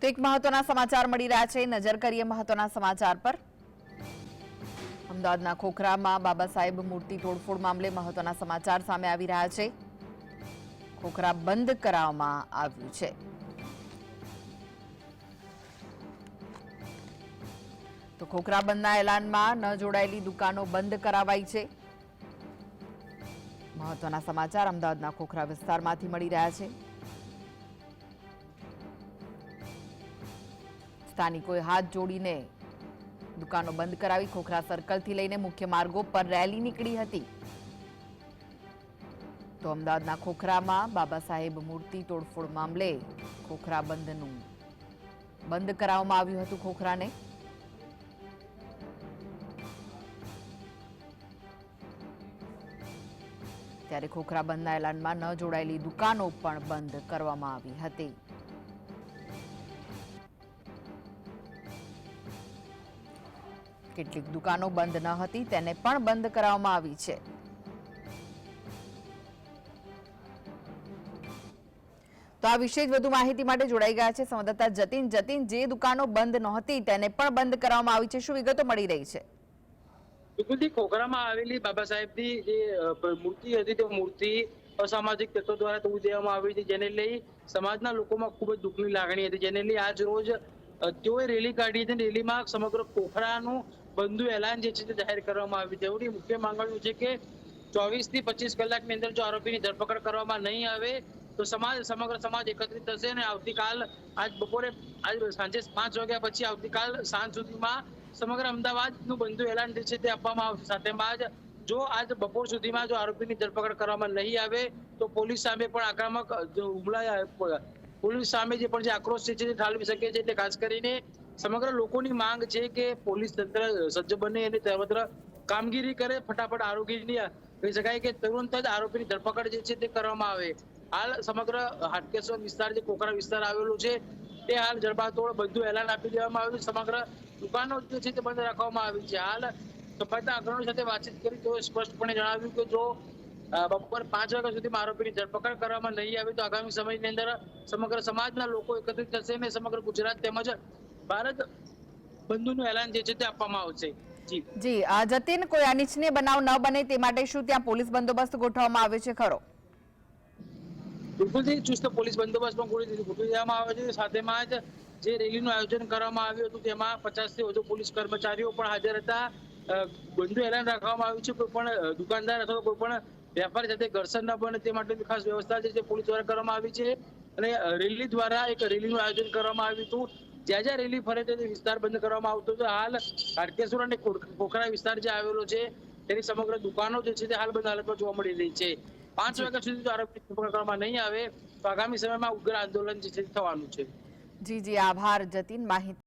તો એક મહત્વના સમાચાર મળી રહ્યા છે. નજર કરીએ મહત્વના સમાચાર પર. અમદાવાદના ખોખરામાં બાબા સાહેબ મૂર્તિ તોડફોડ મામલે મહત્વના સમાચાર સામે આવી રહ્યા છે. ખોખરા બંધ કરાવવામાં આવ્યું છે. તો ખોખરા બંધના એલાનમાં ન જોડાયેલી દુકાનો બંધ કરાવાઈ છે. મહત્વના સમાચાર અમદાવાદના ખોખરા વિસ્તારમાંથી મળી રહ્યા છે. સ્થાનિકોએ હાથ જોડીને દુકાનો બંધ કરાવી ખોખરા સર્કલથી લઈને મુખ્ય માર્ગો પર રેલી નીકળી હતી. તો અમદાવાદના ખોખરામાં બાબા સાહેબ મૂર્તિ તોડફોડ મામલે ખોખરા બંધનું બંધ કરાવવામાં આવ્યું હતું ખોખરાને. ત્યારે ખોખરા બંધના એલાનમાં ન જોડાયેલી દુકાનો પણ બંધ કરવામાં આવી હતી. કેટલીક દુકાનો બંધ ન હતી, તેને પણ બંધ કરાવવામાં આવી છે. તો આ વિશે વધુ માહિતી માટે જોડાઈ ગયા છે સંવાદદાતા જતીન. જતીન, જે દુકાનો બંધ નહોતી, તેને પણ બંધ કરવામાં આવી છે. શું વિગતો મળી રહી છે? બિલકુલથી ખોખરામાં આવેલી બાબા સાહેબની જે મૂર્તિ હતી, તે મૂર્તિ અસામાજિક તત્વો દ્વારા તોડી દેવામાં આવી હતી, જેને લઈ સમાજના લોકોમાં ખૂબ જ દુઃખની લાગણી હતી, જેને લઈ આજ રોજ તેઓએ રેલી કાઢી હતી, રેલીમાં સમગ્ર ખોખરાનું બંધુ એલાન જે છે તે જાહેર કરવામાં આવ્યું તેઓની મુખ્ય માંગણીઓ છે કે ચોવીસથી પચીસ કલાકની અંદર જો આરોપીની ધરપકડ કરવામાં નહીં આવે, તો સમાજ, સમગ્ર સમાજ એકત્રિત થશે અને આવતીકાલ આજ બપોરે, આજ સાંજે પાંચ વાગ્યા પછી આવતીકાલ સાંજ સુધીમાં સમગ્ર અમદાવાદનું બંધુ એલાન જે છે તે આપવામાં આવશે. સાથેમાં જ જો આજ બપોર સુધીમાં જો આરોપીની ધરપકડ કરવામાં નહીં આવે, તો પોલીસ સામે પણ આક્રમક હુમલા, પોલીસ સામે જે પણ જે આક્રોશ છે તે ઠાલવી શકે છે. એટલે ખાસ કરીને સમગ્ર લોકોની માંગ છે કે પોલીસ તંત્ર સજ્જ બને અને સર્વત્ર કામગીરી કરે, ફટાફટ આરોગ્યની કહી શકાય કે તુરંત જ આરોપીની ધરપકડ જે છે તે કરવામાં આવે. હાલ સમગ્ર હાટકેશ્વર વિસ્તાર જે કોકરા વિસ્તાર આવેલો છે, તે હાલ જડબાતોડ બધું એલાન આપી દેવામાં આવ્યું સમગ્ર દુકાનો જે છે તે બંધ રાખવામાં આવી છે. હાલ સંભાળતા અગ્રણીઓ સાથે વાતચીત કરી તેઓએ સ્પષ્ટપણે જણાવ્યું કે જો બપોર પાંચ વાગ્યા સુધીમાં આરોપીની ધરપકડ કરવામાં નહીં આવે તો આગામી સમયની અંદર સમગ્ર સમાજના લોકો એકત્રિત થશે અને સમગ્ર ગુજરાત તેમજ ભારત બંધુનું એલાન જે છે તે આપવામાં આવશે. જી. જી જતીન કોઈ અનિચ્છનીય બનાવ ન બને તે માટે શું ત્યાં પોલીસ બંદોબસ્ત ગોઠવવામાં આવ્યો છે? ખરો. બિલકુલથી ચુસ્ત પોલીસ બંદોબસ્ત પણ ગોઠવી દેવામાં આવે છે. સાથેમાં જ જે રેલીનું આયોજન કરવામાં આવ્યું હતું તેમાં પચાસથી વધુ પોલીસ કર્મચારીઓ પણ હાજર હતા. બંધુ એલાન રાખવામાં આવ્યું છે. કોઈ પણ દુકાનદાર અથવા કોઈ પણ વેપારી સાથે ઘર્ષણ ન બને તે માટે ખાસ વ્યવસ્થા જે છે પોલીસ દ્વારા કરવામાં આવી છે. અને રેલી દ્વારા એક રેલીનું આયોજન કરવામાં આવ્યું હતું. જ્યાં જ્યાં રેલી ફરે તે વિસ્તાર બંધ કરવામાં આવતો હતો. હાલ હાટકેશ્વર અને ખોડ- વિસ્તાર જે આવેલો છે તેની સમગ્ર દુકાનો જે છે તે હાલ બંધ હાલતમાં જોવા મળી રહી છે. પાંચ વાગ્યા સુધી જો આરોપી કરવામાં નહીં આવે. તો આગામી સમયમાં ઉગ્ર આંદોલન જે છે થવાનું છે. જી જી. આભાર જતીન. માહિતી